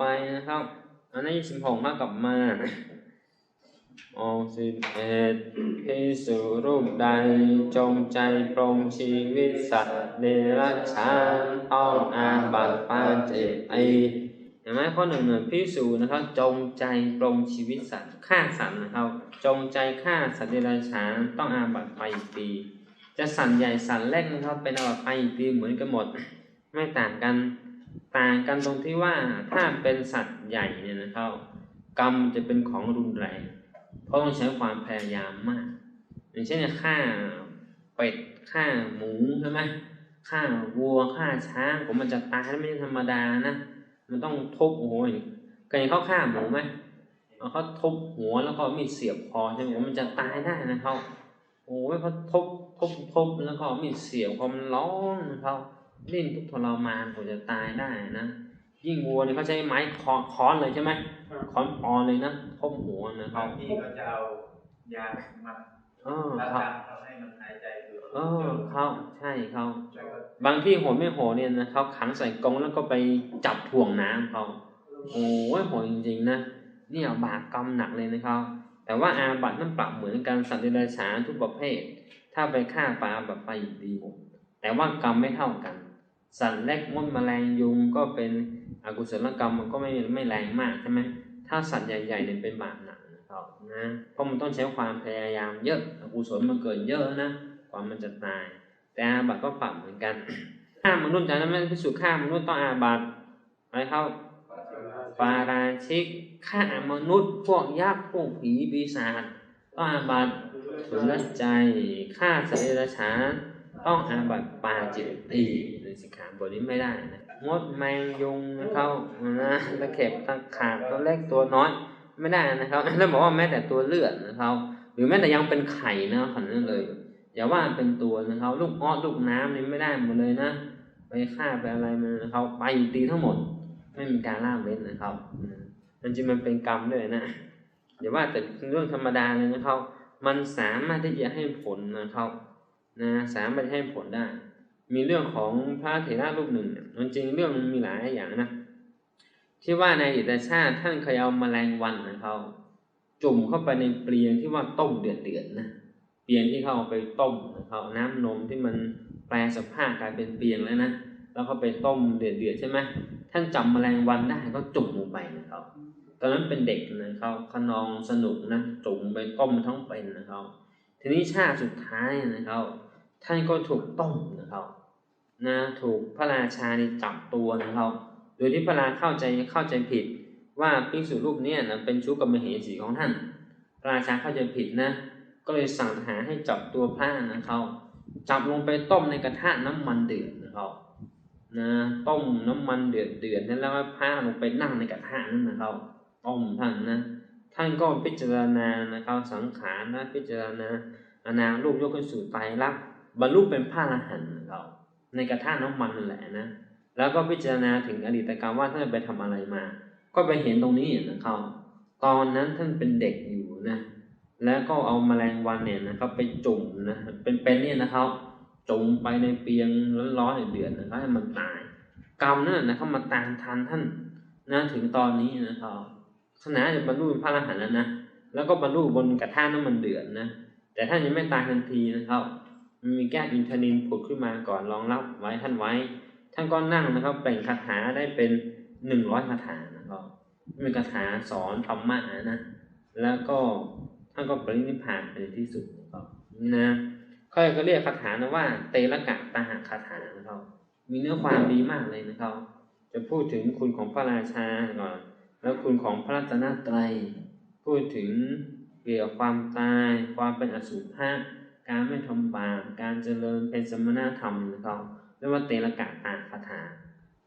ไปนะครับอันนี้สิบหกมากกลับมาโอสิบเอ็ดพิสุรูปใดจงใจปรงชีวิตสัตว์เดรัจฉานต้องอาบัติปาจิตไอเห็นไหมข้อหนึ่งหนึ่งพิสูจนะครับจงใจปรงชีวิตสัตว์ฆ่าสัตว์นะครับ จงใจฆ่าสัตว์เดรัจฉานต้องอาบัติไปอีกปีจะสัตว์ใหญ่สัตว์เล็กนะครับเป็นอาบัติไปอีกปีเหมือนกันหมด ไม่ต่างกัน ต่างกันตรงที่ว่าถ้าเป็นสัตว์ใหญ่เนี่ยนะครับกรรมจะเป็นของรุนแรง เพราะต้องใช้ความพยายามมาก อย่างเช่นฆ่าเป็ดฆ่าหมูใช่ไหมฆ่าวัวฆ่าช้างผมมันจะตายไม่ใช่ธรรมดานะมันต้องทุบโอ้โหเคยเขาฆ่าหมูไหมเขาทุบหัวแล้วก็มีเสียบคอใช่ไหมมันจะตายได้นะเขาโอ้ยเขาทุบทุบทุบแล้วก็มีเสียบคอมันร้องนะครับ ดิ้นทุกข์ทรมานกว่าจะตายได้นะยิ่งวัวเนี่ยเขาใช้ไม้คอค้อนเลยใช่ไหมค้อนปอนเลยนะทุบหัวนะคบารับงที่ก็จะเอายามาเออรัดครับตามทำให้มันหายใจเบื่อเออเขาใช่เขาแล้วก็บางที่โหดไม่โหดเนี่ยนะเขาขังใส่กรงแล้วก็ไปจับถ่วงน้ำเขาโอ้ยโหดจริงๆนะเนี่ยบาปกรรมหนักเลยนะครับ แต่ว่าอาบัตินั้นปรับเหมือนกันสัตว์เดรัจฉานทุกประเภท ถ้าไปฆ่าปลาแบบไปอีกดีหมดแต่ว่ากรรมไม่เท่ากัน สัตว์เล็กมดแมลงยุงก็เป็นอกุศลกรรมมันก็ไม่ไม่แรงมากใช่ไหมถ้าสัตว์ใหญ่ๆเนี่ยเป็นบาปหนักนะครับนะเพราะมันต้องใช้ความพยายามเยอะอกุศลมันเกิดเยอะนะกว่ามันจะตาย แต่อาบัตก็ปรับเหมือนกันฆ่ามนุษย์จากนั้นไม่พิสูจน์ฆ่ามนุษย์ต้องอาบัตอะไรเข้าปาราชิกฆ่ามนุษย์พวกยักษ์พวกผีปีศาจต้องอาบัตถุนใจฆ่าสัตว์เดรัจฉานต้องอาบัตปาจิตตี ในสิกขาบทนี้ไม่ได้นะมดแมงยุงเข้านะตะเข็บตะขาบตัวเล็กตัวน้อยไม่ได้นะครับแล้วบอกว่าแม้แต่ตัวเลือดนะครับ หรือแม้แต่ยังเป็นไข่นะขนาดนั้นเลยอย่าว่าเป็นตัวนะครับลูกอ้อลูกน้ำนี่ไม่ได้หมดเลยนะไปฆ่าไปอะไรมันนะครับไปตีทั้งหมด ไม่มีการล่าเว้นนะครับอืมมันจริงมันเป็นกรรมด้วยนะอย่าว่าแต่เรื่องธรรมดาเลยนะครับ มันสามารถที่จะให้ผลนะครับนะสามารถให้ผลได้ มีเรื่องของพระเถระรูปหนึ่งเนี่ยมันจริงเรื่องมันมีหลายอย่างนะที่ว่าในอดีตชาติท่านเคยเอาแมลงวันนะครับจุ่มเข้าไปในเปลียงที่ว่าต้มเดือดเดือดๆนะเปลียงที่เขาเอาไปต้มนะครับน้ำนมที่มันแปลสภาพกลายเป็นเปลียงแล้วนะแล้วเขาไปต้มเดือดๆใช่ไหมท่านจำแมลงวันได้ก็จุ่มลงไปนะครับตอนนั้นเป็นเด็กนะครับขนองสนุกนะจุ่มไปต้มทั้งเป็นนะครับทีนี้ชาติสุดท้ายนะครับท่านก็ถูกต้มนะครับ นะถูกพระราชานี่จับตัวนะครับ โดยที่พระราเข้าใจเข้าใจผิด ว่าภิกษุรูปนี้นะเป็นชู้กับมเหสีของท่าน พระราชาเข้าใจผิดนะ ก็เลยสั่งทหารให้จับตัวพระนะครับจับลงไปต้มในกระทะน้ำมันเดือดนะครับนะต้มน้ำมันเดือดเดือดแล้วก็พระลงไปนั่งในกระทะนั่นนะครับต้มท่านนะ ท่านก็พิจารณานะครับสังขารนะพิจารณาอนารูปยกขึ้นสู่ไตรลักษณ์บรรลุเป็นพระอรหันต์นะครับ ในกระทะน้ำมันนั่นแหละนะ แล้วก็พิจารณาถึงอดีตกรรมว่าท่านไปทำอะไรมา ก็ไปเห็นตรงนี้นะครับตอนนั้นท่านเป็นเด็กอยู่นะ แล้วก็เอาแมลงวันเนี่ยนะครับไปจุ่มนะ เป็นเป็นเนี่ยนะครับ จุ่มไปในเปียงร้อนๆเดือดๆนะครับให้มันตาย กรรมนั่นนะครับมาตามทันท่านนะถึงตอนนี้นะครับขณะจะบรรลุเป็นพระอรหันต์แล้วนะ แล้วก็บรรลุบนกระทะน้ำมันเดือดนะ แต่ท่านยังไม่ตายทันทีนะครับ มีแก้วอินทนินผุดขึ้นมาก่อนรองรับไว้ท่านไว้ ท่านก็นั่งนะครับเปล่งคาถาได้เป็นหนึ่งร้อยคาถานะครับเป็นคาถาสอนธรรมะนะแล้วก็ท่านก็ปรินิพพานไปในที่สุดนะครับนะเขาก็เรียกคาถานะว่า เตระกะตาหะคาถานะครับมีเนื้อความดีมากเลยนะครับ จะพูดถึงคุณของพระราชาก่อนแล้วคุณของพระรัตนตรัยพูดถึงเกี่ยวกับความตาย ความเป็นอสุภะ การไม่ทำบาปการเจริญเป็นสมณธรรมนะครับเรียกว่าเตระกะตาคาถา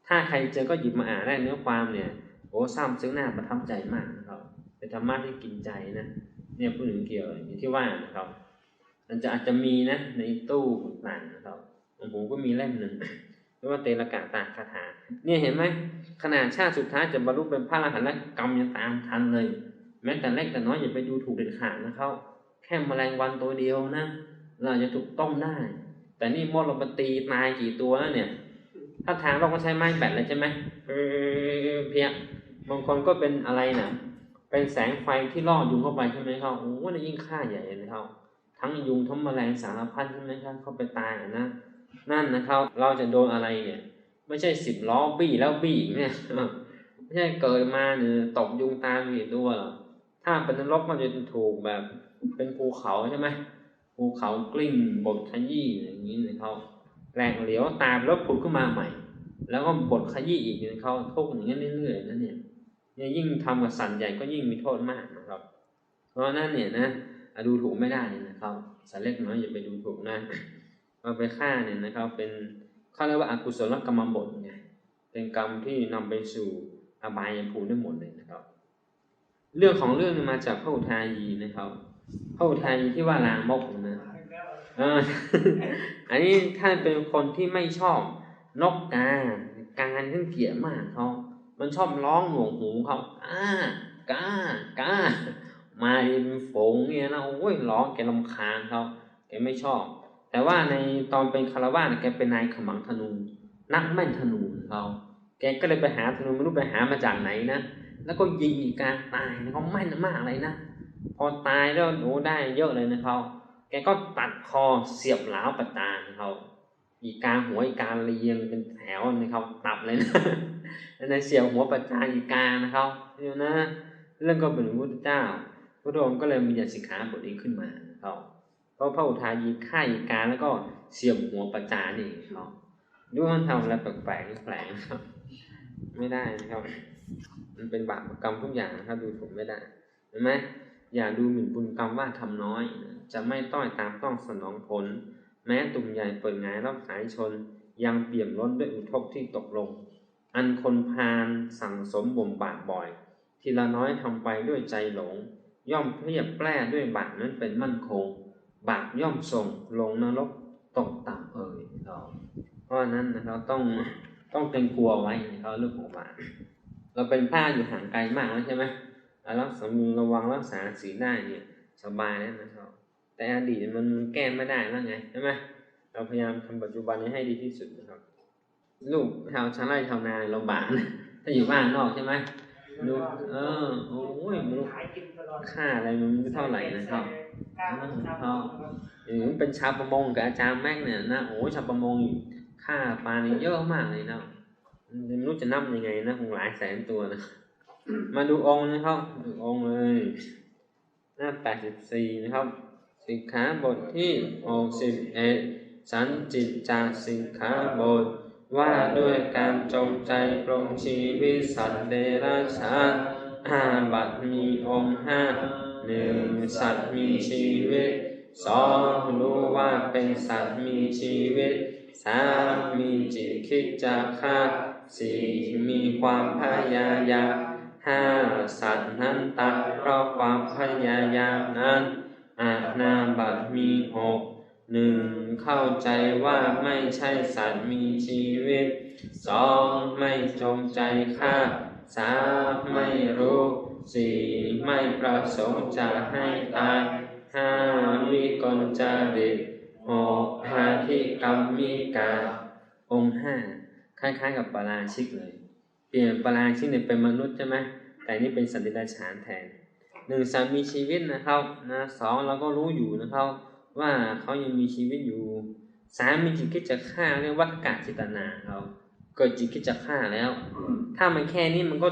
ถ้าใครเจอก็หยิบมาอ่านได้เนื้อความเนี่ยโอ้ซ้ำซึ้งหน้าประทับใจมากนะครับเป็นธรรมะที่กินใจนะเนี่ยพูดถึงเกี่ยวอย่างที่ว่านะครับมันจะอาจจะมีนะในตู้ต่างนะครับของผมก็มีเล่มหนึ่งเรียกว่าเตระกะตาคาถา เนี่ยเห็นไหมขนาดชาติสุดท้ายจะบรรลุเป็นพระอรหันต์และกรรมยังตามทันเลย แม้แต่เล็กแต่น้อยอย่าไปดูถูกเด็ดขาดนะครับ แค่แมลงวันตัวเดียวนะเราจะถูกต้มได้ แต่นี่มดเราไปตีตายกี่ตัวแล้วเนี่ย ถ้าทางเราก็ใช้ไม้แบตเลยใช่ไหมเพียบางคนก็เป็นอะไรนะเป็นแสงไฟที่ล่อยุงเข้าไปใช่ไหมครับโอ้โหนี่ยิ่งฆ่าใหญ่เลยครับทั้งยุงทั้งแมลงสารพัดใช่ไหมครับเข้าไปตายนะนั่นนะครับ เราจะโดนอะไรเนี่ย ไม่ใช่สิบล้อบี้แล้วบี้เนี่ยไม่ใช่เกิดมาเนี่ยตกยุงตายกี่ตัวหรอถ้าเป็นนรกมันจะถูกแบบ เป็นภูเขาใช่ไหมภูเขากลิ้งบดขยี้อย่างนี้นะครับแหลกเหลียวตายแล้วผุดขึ้นมาใหม่ แล้วก็บดขยี้อีกนะครับทุกอย่างนี้เรื่อยๆนั่นเนี่ยเนี่ยยิ่งทำกับสัตว์ใหญ่ก็ยิ่งมีโทษมากนะครับ เพราะนั้นเนี่ยนะดูถูกไม่ได้นะครับสัตว์เล็กน้อยอย่าไปดูถูกนะเอาไปฆ่าเนี่ยนะครับ เป็นเขาเรียกว่าอกุศลกรรมบทไงเป็นกรรมที่นำไปสู่อบายภูมิได้หมดเลยนะครับ เรื่องของเรื่องมาจากพระอุทายีนะครับ พระอุทยที่ว่าลามกนะอออันนี้ท่านเป็นคนที่ไม่ชอบนกกา การที่เกลียดมากเขา มันชอบร้องหนวกหูเขาก้ากากามาเป็นฝงเนี่ยนะโอ้ยร้องแกลำคาญเขาแกไม่ชอบ แต่ว่าในตอนเป็นคารวาสแกเป็นนายขมังธนู นักแม่นธนูเขาแกก็เลยไปหาธนูไม่รู้ไปหามาจากไหนนะ แล้วก็ยิงอีกาตายเขาแม่นมากเลยนะ พอตายแล้วโอ้ได้เยอะเลยนะเขาแกก็ตัดคอเสียบเหลาประตานเขาอีกาหัวอีกาเรียงเป็นแถวนะครับตับเลยนะแล้วในเสียบหัวประจานอีกานะครับเดี๋ยวนะ เรื่องก็เป็นพระพุทธเจ้าพระองค์ก็เลยมีญาสิกขาบทนี้ขึ้นมาครับเพราะพระอุทายีฆ่าอีกาแล้วก็เสียบหัวประจานี่ครับดูมันทำอะไรแปลกๆแปลกครับ ไม่ได้นะครับ มันเป็นบาปกรรมทุกอย่างนะครับดูถูกไม่ได้เห็นไหม อย่าดูหมิ่นบุญกรรมว่าทำน้อย จะไม่ต้อยตามต้องสนองผล แม้ตุ่มใหญ่เปิดงายรับสายชน ยังเปี่ยมล้นด้วยอุทกที่ตกลง อันคนพาลสั่งสมบ่มบาปบ่อย ทีละน้อยทำไปด้วยใจหลง ย่อมเพียบแปร่ด้วยบาปนั้นเป็นมั่นคง บาปย่อมส่งลงนรกตกต่ำเอ่ยเราเพราะนั้นนะครับต้องต้องเกรงกลัวไว้นะครับเรื่องของบาปเราเป็นผ้าอยู่ห่างไกลมากแล้วใช่ไหม แล้วสำนึกระวังรักษาศีลได้เนี่ยสบายแล้วนะครับ แต่อดีตมันแก้ไม่ได้แล้วไงใช่ไหมเราพยายามทำปัจจุบันนี้ให้ดีที่สุดนะครับ ลูกชาวชาวไร่ชาวนาลำบากนะถ้าอยู่บ้านนอกใช่ไหมดูกเออโอ้ยมันค่าอะไรมันไม่เท่าไหร่นะครับหรือเป็นชาวประมงกับอาจารย์แม็กเนี่ยนะโอ้ยชาวประมงค่าปลาเนี่ยเยอะมากเลยนะไม่รู้จะนับยังไงนะคงหลายแสนตัวนะ มาดูองค์นะครับ ดูองค์เลยหน้าแปดสิบสี่นะครับ สิกขาบทที่หกสิบเอ็ดสันจิตจาสิกขาบท ว่าด้วยการจงใจปรงชีวิตสัตว์เดรัจฉานห้าบัตมีองค์ห้าหนึ่งสัตว์มีชีวิตสองรู้ว่าเป็นสัตว์มีชีวิตสามมีจิตคิดจะฆ่าสี่มีความพยายาม ห้าสัตว์นั้นตัดเพราะความพยายามนั้นอานาบัตมีหกหนึ่งเข้าใจว่าไม่ใช่สัตว์มีชีวิตสองไม่จงใจฆ่าสามไม่รู้สี่ไม่ประสงค์จะให้ตายห้าวิกลจริตหกพาธิกรรมมิกาองห้าคล้ายๆกับปาราชิกเลย เปลี่ยนปราชิกเนี่ยเป็นมนุษย์ใช่ไหมแต่นี่เป็นสัตว์เดรัจฉานแทนหนึ่งสัตว์มีชีวิตนะครับนะสองเราก็รู้อยู่นะครับ ว่าเขายังมีชีวิตอยู่สามมีจิตคิดจะฆ่าเรียกวัฏกะจิตนาเขาเกิดจิตคิดจะฆ่าแล้ว ถ้ามันแค่นี้มันก็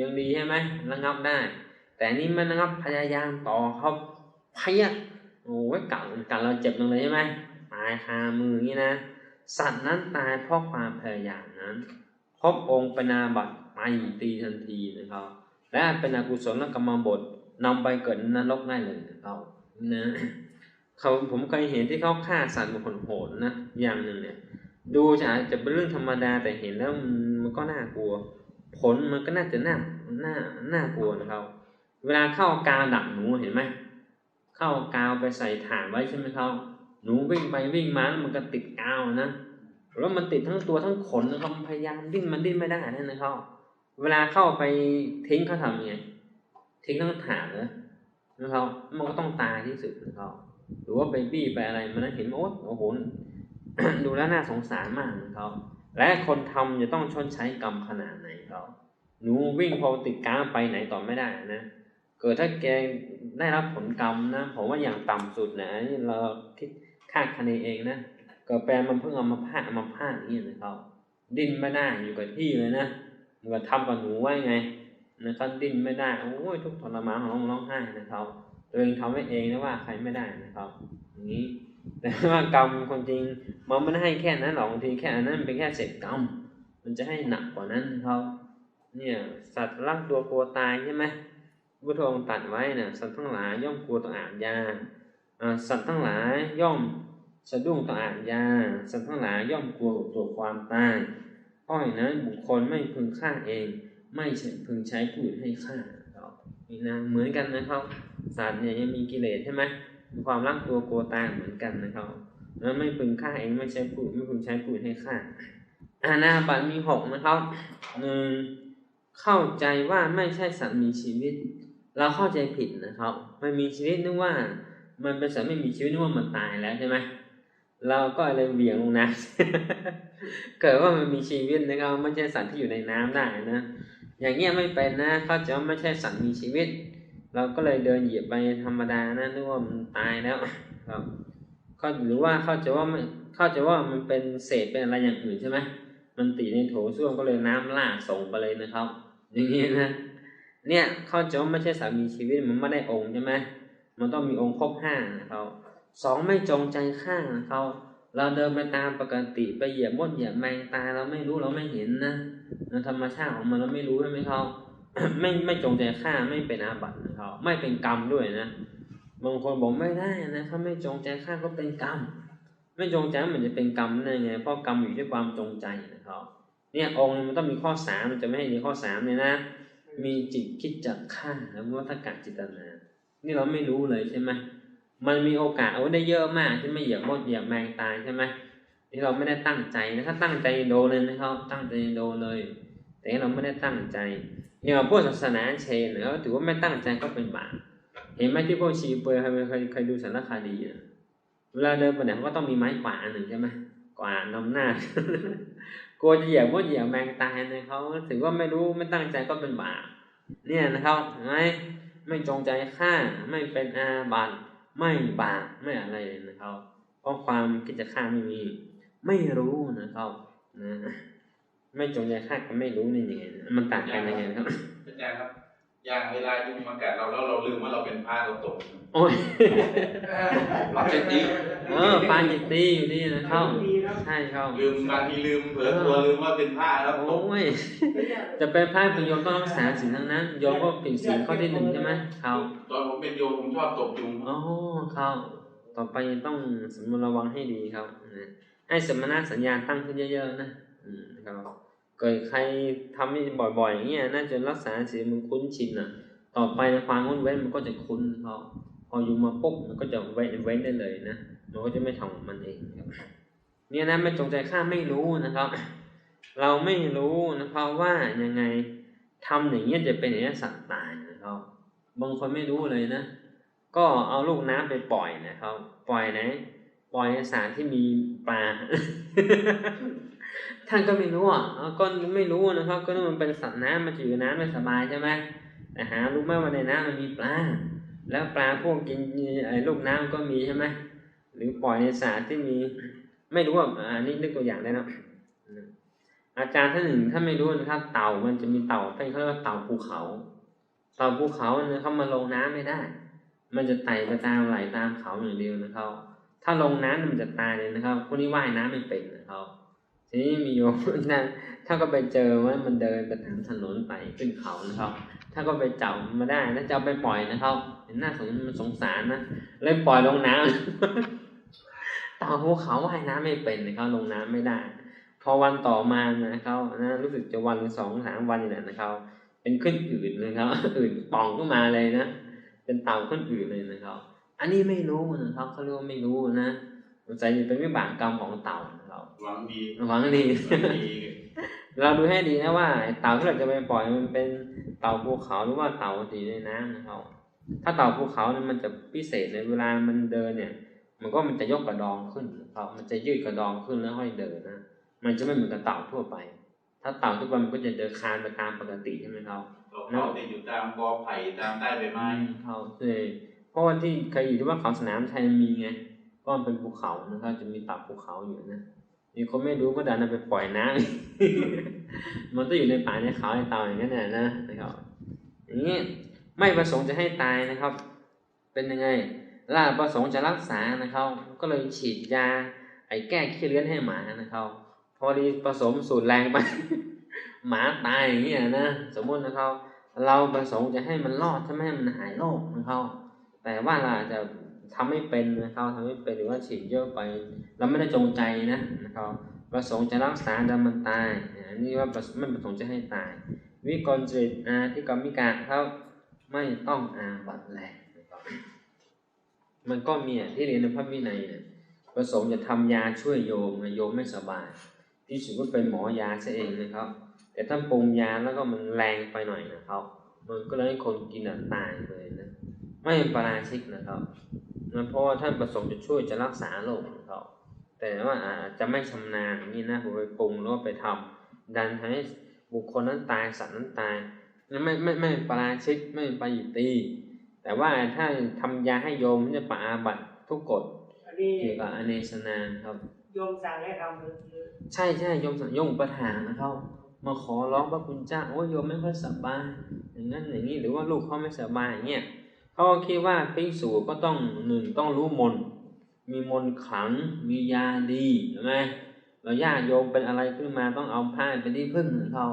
ยังดีใช่ไหมระงับได้ แต่นนี่มันระงับพยายามต่อเขาพยะโอ้ยกัดกัดเราเจ็บตรงเลยใช่ไหมตายคามืออย่างนี้นะสัตว์นั้นตายเพราะความพยายามนั้น พบองค์ปนาบัติไปตีทันทีนะครับ และเป็นอกุศลกรรมบทนำไปเกิดนรกได้เลยนะครับนะเขาผมเคยเห็นที่เขาฆ่าสัตว์บางคนโหดนะอย่างหนึ่งเนี่ย ดูจะอาจจะเป็นเรื่องธรรมดาแต่เห็นแล้วมันมันก็น่ากลัว ผลมันก็น่าจะน่าน่าน่ากลัวนะครับ เวลาเข้ากาวดักหนูเห็นไหมเข้ากาวไปใส่ถ่านไว้ใช่ไหมครับหนูวิ่งไปวิ่งมาแล้วมันก็ติดกาวนะ แล้วมันติดทั้งตัวทั้งขนนะครับพยายามดิ้นมันดิ้นไม่ได้นั่นนะครับเวลาเข้าไปทิ้งเขาทำยังไงทิ้งทั้งถานเลยนะครับมันก็ต้องตายที่สุดนะครับหรือว่าไปบี้ไปอะไรมันเห็นโอ๊ยโอ้โหดูแล้วน่าสงสารมากนะครับและคนทำจะต้องชดใช้กรรมขนาดไหนครับหนูวิ่งพอติดกราไปไหนต่อไม่ได้นะเกิดถ้าแกได้รับผลกรรมนะผมว่าอย่างต่ำสุดนะนี่เราคิดคาดคะเนเองนะ กิดแปลมันเพิ่งเอามาพาเอามาพาอย่างนี้นะครับดิ้นไม่ได้อยู่กับที่เลยนะมือนกับทำกับหนูไว้ไงนะครับดิ้นไม่ได้โอ้ยทุกทรมานร้องร้องไห้นะครับ ตัวเองทำไว้เองนะว่าใครไม่ได้นะครับอย่างนี้ แต่ว่ากรรมคนจริงมันไม่ได้ให้แค่นั้นหรอกบางทีแค่อันนั้นเป็นแค่เศษกรรมมันจะให้หนักกว่านั้นนะครับ เนี่ยสัตว์รักตัวกลัวตายใช่ไหมพระองตัดไว้นะสัตว์ทั้งหลายย่อมกลัวต่ออาทยาอ่าสัตว์ทั้งหลายย่อม สะดุ้งต่ออาทยา สัตว์ทั้งหลายย่อมกลัวต่อความตายเพราะฉะนั้นบุคคลไม่พึงฆ่าเอง ไม่พึงใช้ผู้อื่นให้ฆ่าครับนี่นะเหมือนกันนะครับสัตว์เนี่ยยังมีกิเลสใช่ไหมมีความรักตัวกลัวตายเหมือนกันนะครับแล้วไม่พึงฆ่าเองไม่ใช้ผู้ไม่พึงใช้ผู้อื่นให้ฆ่าอาณาบัตมีหกนะครับหนึ่งเข้าใจว่าไม่ใช่สัตว์มีชีวิต เราเข้าใจผิดนะครับ มันมีชีวิตนึกว่า มันเป็นสัตว์ไม่มีชีวิตนึกว่ามันตายแล้วใช่ไหม เราก็เลยเหวี่ยงลงน้ำเกิดว่ามันมีชีวิตนะครับไม่ใช่สัตว์ที่อยู่ในน้ำได้นะอย่างเงี้ยไม่เป็นนะเข้าจว่าไม่ใช่สัตว์มีชีวิต เราก็เลยเดินเหยียบไปธรรมดานะนึกว่ามันตายแล้วครับเขาหรือว่าเข้าใจว่าม่เข้าใจว่ามันเป็นเศษเป็นอะไรอย่างอื่นใช่ไหมมันติดในโถส้วมก็เลยน้ำลากส่งไปเลยนะครับ อย่างนี้นะเนี่ยเข้าใจว่าไม่ใช่สามีชีวิตมันไม่ได้องค์ใช่ไหมมันต้องมีองค์ครบห้านะครับ สองไม่จงใจฆ่าเขา เราเดินไปตามปกติไปเหยียบมดเหยียบแมงตายเราไม่รู้เราไม่เห็นนะธรรมชาติของมันเราไม่รู้ใช่ไหมเขาไม่ไม่จงใจฆ่าไม่เป็นอาบัตินะครับไม่เป็นกรรมด้วยนะบางคนบอกไม่ได้นะถ้าไม่จงใจฆ่าก็เป็นกรรมไม่จงใจมันจะเป็นกรรมได้ไงเพราะกรรมอยู่ที่ความจงใจนะครับเนี่ยองค์มันต้องมีข้อสามมันจะไม่ให้มีข้อสามเลยนะ มีจิตคิดจะฆ่าแล้ววัฏกะจิตนา นี่เราไม่รู้เลยใช่ไหม มันมีโอกาสเอาได้เยอะมากที่ไม่เหยียบมดเหยียบแมงตายใช่ไหมที่เราไม่ได้ตั้งใจนะถ้าตั้งใจโดนเลยนะครับตั้งใจโดนเลย แต่เราไม่ได้ตั้งใจอย่างพวกศาสนาเชนเขาถือว่าไม่ตั้งใจก็เป็นบาปเห็นไหมที่พวกชีเปลือยเคยเคยเคยดูสารคดีอะเวลาเดินไปไหนเขาก็ต้องมีไม้กวาดหนึ่งใช่ไหมกวาดนำหน้ากลัวจะเหยียบมดเหยียบแมงตายนะเขาถือว่าไม่รู้ไม่ตั้งใจก็เป็นบาปเนี่ยนะครับไหมไม่จงใจฆ่าไม่เป็นอาบัติ ไม่บาปไม่อะไรเลยนะครับ เพราะความคิดจะฆ่าไม่มี ไม่รู้นะครับ นะ ไม่จงใจฆ่ากับไม่รู้นี่ยังไงนะมันต่างกันยังไงนะครับอาจารย์ครับ อย่างเวลายุงมากัดเราแล้วเราลืมว่าเราเป็นพระเราตกโอ้ยเราจะตีเออปานจิตตีอยู่นี่นะครับ ใช่ครับลืมบางทีลืมเผลอตัวลืมว่าเป็นพระแล้วตโอ้กยจะเป็นพระเป็นโยมต้องรักษาศีลทั้งนั้นโยมก็ผิดศีลข้อที่หนึ่งใช่ไหมครับตอนผมเป็นโยมผมชอบตกยุงอ๋อครับ ต่อไปต้องสำรวจระวังให้ดีครับนะให้สมณะสัญญาตั้งขึ้นเยอะๆนะอืมครับเกิดใครทำบ่อยๆอย่างเงี้ยน่าจะรักษาศีลมันคุ้นชินอะ ต่อไปในความงดเว้นมันก็จะคุ้นเขาพออยู่มาปุ๊บมันก็จะเว้นเว้นได้เลยนะมันก็จะไม่ทำของมันเองครับ เนี่ยนะไม่จงใจฆ่าไม่รู้นะครับ เราไม่รู้นะครับว่ายังไงทำอย่างเงี้ยจะเป็นอย่างนี้ยสัตว์ตายนะครับบางคนไม่รู้เลยนะ ก็เอาลูกน้ำไปปล่อยนะครับ ปล่อยไหนปล่อยในสรที่มีปลาท่านก็ไม่รู้อะเอก็ไม่รู้นะครับ ก็นมันเป็นสัตว์น้ำมันจะอยู่น้ำไม่สบายใช่ไหมแต่หารู้ไหมว่าในน้ำมันมีปลาแล้วปลาพวกกินไอ้ลูกน้ำก็มีใช่ไหมหรือปล่อยในสารที่มี ไม่รู้อะอันนี้นึกตัวอย่างได้นะอาจารย์ท่านหนึ่งถ้าไม่รู้นะครับ เต่ามันจะมีเต่าเป็นเขาเรียกว่าเต่าภูเขา เต่าภูเขาเนี่ยเขามาลงน้ำไม่ได้ มันจะไต่ไปตามไหลตามเขาอย่างเดียวนะครับ ถ้าลงน้ำมันจะตายเลยนะครับคนนี้ว่ายน้ำไม่เป็นนะครับ ทีนี้มีโยมนะถ้าก็ไปเจอว่ามันเดินไปตามถนนไปขึ้นเขานะครับ ถ้าก็ไปจับมาได้นะจะเอาไปปล่อยนะครับเห็นหน้าสงมันสงสารนะเลยปล่อยลงน้ำ เต่าภูเขาว่ายน้ำไม่เป็นนะครับลงน้ำไม่ได้ พอวันต่อมานะครับนะรู้สึกจะวันหรือสองสามวันนี่แหละนะครับ เป็นขึ้นอืดนะครับอืดป่องขึ้นมาเลยนะเป็นเต่าขึ้นอืดเลยนะครับ อันนี้ไม่รู้นะครับเขาเรียกว่าไม่รู้นะสงสัยจะเป็นวิบากกรรมของเต่านะครับหวังดีหวังดีหวังดี เราดูให้ดีนะว่าไอ้เต่าที่เราจะไปปล่อยมันเป็นเต่าภูเขาหรือว่าเต่าที่อยู่ในน้ำนะครับ ถ้าเต่าภูเขาเนี่ยมันจะพิเศษในเวลามันเดินเนี่ย มันก็มันจะยกกระดองขึ้นนะครับมันจะยืดกระดองขึ้นแล้วค่อยเดินนะมันจะไม่เหมือนกับเต่าทั่วไป ถ้าถ้าเต่าทุกวันมันก็จะเดินคลานไปตามปกติใช่ไหมครับเราเขาติดอยู่ตามกอไผ่ตามใต้ใบไม้เขาใช่เพราะว่าที่เคยอยู่ที่ว่าเขาสนามชัยมีไงก็มันเป็นภูเขานะครับจะมีเต่าภูเขาอยู่นะมีคนไม่รู้ก็ดันเอาไปปล่อยน้ำมันต้องอยู่ในป่าในเขาในเต่าอย่างนั้นน่ะนะนะครับ อย่างนี้ไม่ประสงค์จะให้ตายนะครับ เป็นยังไง ล่าประสงค์จะรักษานะครับก็เลยฉีดยา ไอ้แก้ขี้เลื้อนให้หมานะครับพอดีผสมสูตรแรงไป หมาตายอย่างเงี้ยนะสมมตินะครับเราประสงค์จะให้มันรอดถ้าไม่ให้มันหายโรคนะครับแต่ว่าเราจะทำไม่เป็นนะครับทำไม่เป็นหรือว่าฉีดเยอะไป เราไม่ได้จงใจนะนะครับประสงค์จะรักษาแต่มันตายอันนี้ว่าไม่ประสงค์จะให้ตาย วิกลจริตอาที่กรรมิกาครับไม่ต้องอาบัตแลนะ มันก็มีที่เรียนในพระวินัยเนี่ยประสงค์จะทำยาช่วยโยมนะโยมไม่สบายที่สุก็เป็นหมอยาซะเองนะครับ แต่ถ้าปรุงยาแล้วก็มันแรงไปหน่อยนะครับ มันก็เลยให้คนกินอะตายเลยนะไม่เป็นปราชิกนะครับนะเพราะว่าท่านประสงค์จะช่วยจะรักษาโรคของเขาแต่ว่าอาจจะไม่ชำนาญนี้นะผมไปปรุงหรือว่าไปทำดันทำให้บุคคลนั้นตายสัตว์นั้นตายไม่ไม่ไม่ปราชิกไม่เป็นปายิตี แต่ว่าถ้าทำยาให้โยมมันจะปาอาบัตทุกกฎอันนี้เกี่ยวกับอเนสนาครับโยมสั่งให้ทำหรือหรือใช่ใช่โยมสัญญงประถานนะครับมาขอร้องพระคุณเจ้าโอ้ยโยมไม่ค่อยสบายอย่างนั้นอย่างนี้หรือว่าลูกเขาไม่สบายอย่างเงี้ยเขาก็คิดว่าภิกษุก็ต้องหนึ่งต้องรู้มนต์มีมนต์ขลังมียาดีใช่ไหมเราญาติโยมเป็นอะไรขึ้นมาต้องเอาผ้าเป็นที่พึ่งของเขา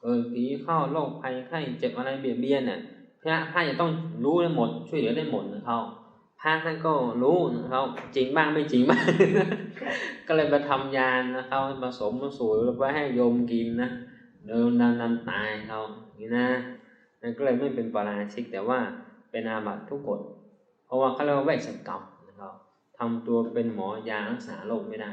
เกิดผีเข้าโรคภัยไข้เจ็บอะไรเบียดเบียนเนี่ย พระพระจะต้องรู้ได้หมด ช่วยเหลือได้หมดของเขาพระท่านก็รู้นะครับจริงบ้างไม่จริงบ้าง ก็เลยไปทำยานะครับผสมมาสูตรแล้วไปให้โยมกินนะเดินนานๆตายเขาอย่างนี้นะนั่นก็เลยไม่เป็นปราชิกแต่ว่าเป็นอาบัติทุกกฎเพราะว่าเขาเรียกว่าเวชกรรมนะครับทำตัวเป็นหมอยารักษาโรคไม่ได้